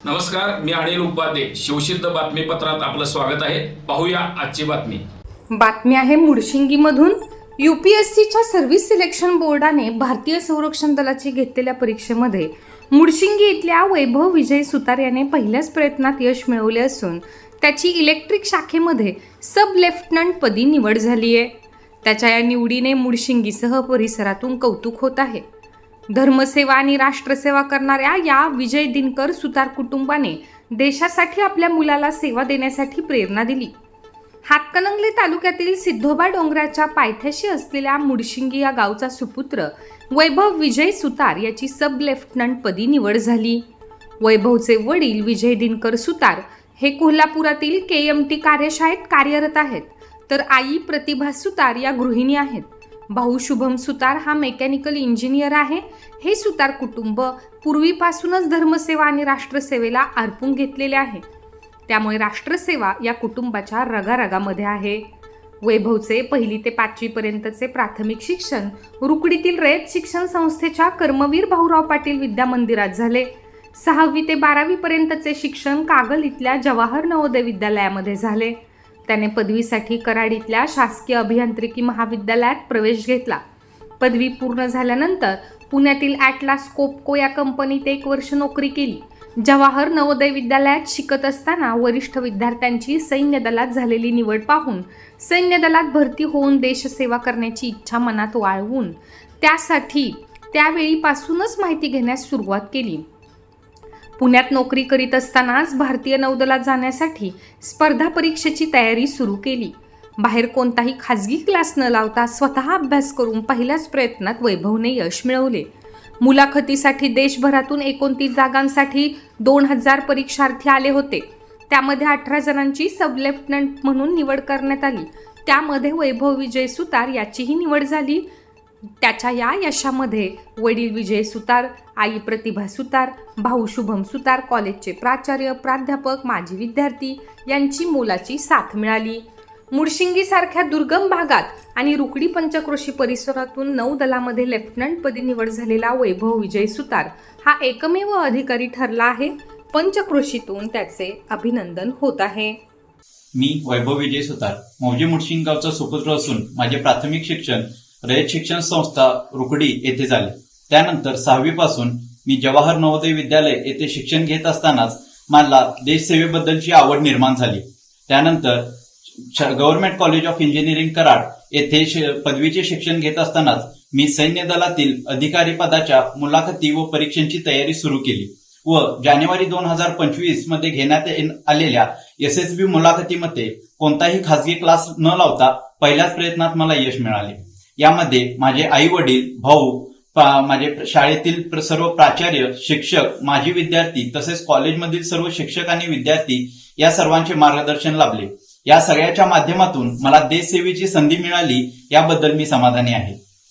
नमस्कार मी अनिल उपाध्ये. शिवसिद्ध बातमीपत्रात आपलं स्वागत आहे. पाहूया आजची बातमी. बातमी आहे मुडशिंगीमधून. युपीएससीच्या सर्व्हिस सिलेक्शन बोर्डाने भारतीय संरक्षण दलाची घेतलेल्या परीक्षेमध्ये मुडशिंगी इथल्या वैभव विजय सुतार याने पहिल्याच प्रयत्नात यश मिळवले असून त्याची इलेक्ट्रिक शाखेमध्ये सब लेफ्टनंट पदी निवड झाली आहे त्याच्या या निवडीने मुडशिंगीसह परिसरातून कौतुक होत आहे. धर्मसेवा आणि राष्ट्रसेवा करणाऱ्या या विजय दिनकर सुतार कुटुंबाने देशासाठी आपल्या मुलाला सेवा देण्यासाठी प्रेरणा दिली. हातकणंगले तालुक्यातील सिद्धोबा डोंगराच्या पायथ्याशी असलेल्या मुडशिंगी या गावचा सुपुत्र वैभव विजय सुतार याची सब लेफ्टनंट पदी निवड झाली. वैभवचे वडील विजय दिनकर सुतार हे कोल्हापुरातील के एम टी कार्यशाळेत कार्यरत आहेत. तर आई प्रतिभा सुतार या गृहिणी आहेत. भाऊ शुभम सुतार हा मेकॅनिकल इंजिनियर आहे. हे सुतार कुटुंब पूर्वीपासूनच धर्मसेवा आणि राष्ट्रसेवेला अर्पून घेतलेले आहे. त्यामुळे राष्ट्रसेवा या कुटुंबाच्या रगारगामध्ये आहे. वैभवचे पहिली ते पाचवीपर्यंतचे प्राथमिक शिक्षण रुकडीतील रयत शिक्षण संस्थेच्या कर्मवीर भाऊराव पाटील विद्या मंदिरात झाले. सहावी ते बारावीपर्यंतचे शिक्षण कागल इथल्या जवाहर नवोदय विद्यालयामध्ये झाले. त्याने पदवीसाठी कराड इथल्या शासकीय अभियांत्रिकी महाविद्यालयात प्रवेश घेतला. पदवी पूर्ण झाल्यानंतर पुण्यातील ॲटलास कोपको या कंपनीत एक वर्ष नोकरी केली. जवाहर नवोदय विद्यालयात शिकत असताना वरिष्ठ विद्यार्थ्यांची सैन्य दलात झालेली निवड पाहून सैन्य दलात भरती होऊन देशसेवा करण्याची इच्छा मनात वाळवून त्यासाठी त्यावेळीपासूनच माहिती घेण्यास सुरुवात केली. पुण्यात नोकरी करीत असतानाच भारतीय नौदलात जाण्यासाठी स्पर्धा परीक्षेची तयारी सुरू केली. बाहेर कोणताही खाजगी क्लास न लावता स्वतः अभ्यास करून पहिल्याच प्रयत्नात वैभवने यश मिळवले. मुलाखतीसाठी देशभरातून एकोणतीस जागांसाठी दोन हजार परीक्षार्थी आले होते. त्यामध्ये अठरा जणांची सब लेफ्टनंट म्हणून निवड करण्यात आली. त्यामध्ये वैभव विजय सुतार याचीही निवड झाली. त्याच्या या यशामध्ये वडील विजय सुतार आई प्रतिभा सुतार भाऊ शुभम सुतार कॉलेजचे प्राचार्य प्राध्यापक माजी विद्यार्थी यांची मोलाची साथ मिळाली. मुडशिंगीसारख्या दुर्गम भागात आणि रुकडी पंचक्रोशी परिसरातून नौदलामध्ये लेफ्टनंटपदी निवड झालेला वैभव विजय सुतार हा एकमेव अधिकारी ठरला आहे. पंचक्रोशीतून त्याचे अभिनंदन होत आहे. मी वैभव विजय सुतार मौजे मुडशिंग गावचा सुपुत्र असून माझे प्राथमिक शिक्षण रयत शिक्षण संस्था रुकडी येथे झाले. त्यानंतर सहावी पासून मी जवाहर नवोदय विद्यालय येथे शिक्षण घेत असतानाच मला देशसेवेबद्दलची आवड निर्माण झाली. त्यानंतर government college of engineering Karad येथे पदवीचे शिक्षण घेत असतानाच मी सैन्य दलातील अधिकारी पदाच्या मुलाखती व परीक्षांची तयारी सुरू केली व जानेवारी दोन हजार पंचवीसमध्ये घेण्यात आलेल्या एस एस बी मुलाखतीमध्ये कोणताही खासगी क्लास न लावता पहिल्याच प्रयत्नात मला यश मिळाले. यामध्ये माझे आई वडील भाऊ माझे शाळेतील सर्व प्राचार्य शिक्षक माजी विद्यार्थी तसेच कॉलेजमधील सर्व शिक्षक आणि विद्यार्थी या सर्वांचे मार्गदर्शन लाभले. या सगळ्याच्या माध्यमातून मला देशसेवेची संधी मिळाली याबद्दल मी समाधानी आहे.